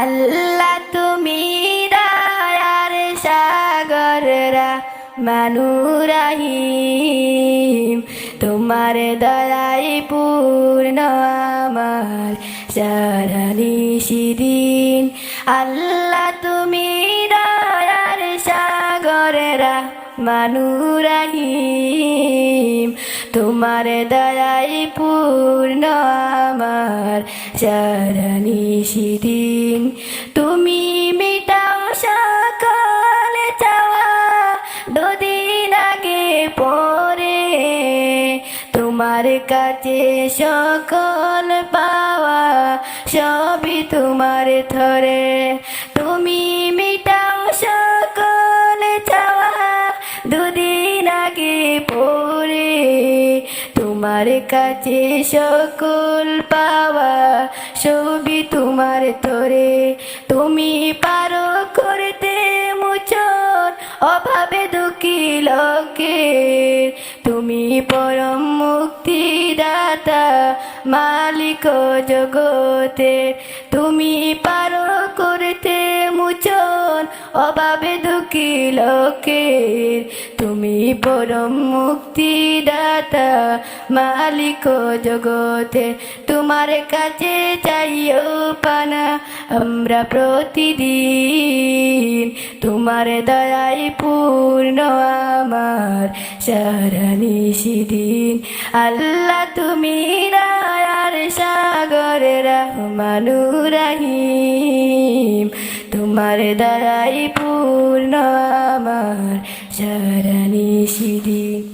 আল্লাহ তুমি দয়ার সাগররা মানুরাহিম তোমার দয়াই পূর্ণ আমার সারানি সিদিন। আল্লাহ তুমি দয়ার সাগররা মানুরাহিম, তোমার দয়াই পূর্ণ আমার সারানি সিদিন। তুমি মিটাও সকল চাওয়া, দুদিন আগে পরে তোমার কাছে সকল পাওয়া, সবই তোমার ধরে। তুমি পরে তোমার কাছে সকল পাওয়া সবই তোমার তোরে। তুমি পারো করতে মুচন অভাবে দুঃখী লোকের। তুমি পরম মুক্তিদাতা মালিক জগতে তুমি অভাবে দুঃখী লোকের। তুমি পরম মুক্তিদাতা, মালিক জগতে। তোমার কাছে চাইও পানা, আমরা প্রতিদিন। তোমার দয়াই পূর্ণ আমার সারানি সিদিন আল্লাহ তুমি রায়ার সাগর রহমানুরাহিম তোমার দ্বারাই পূর্ণ আমার সারানি সিদিন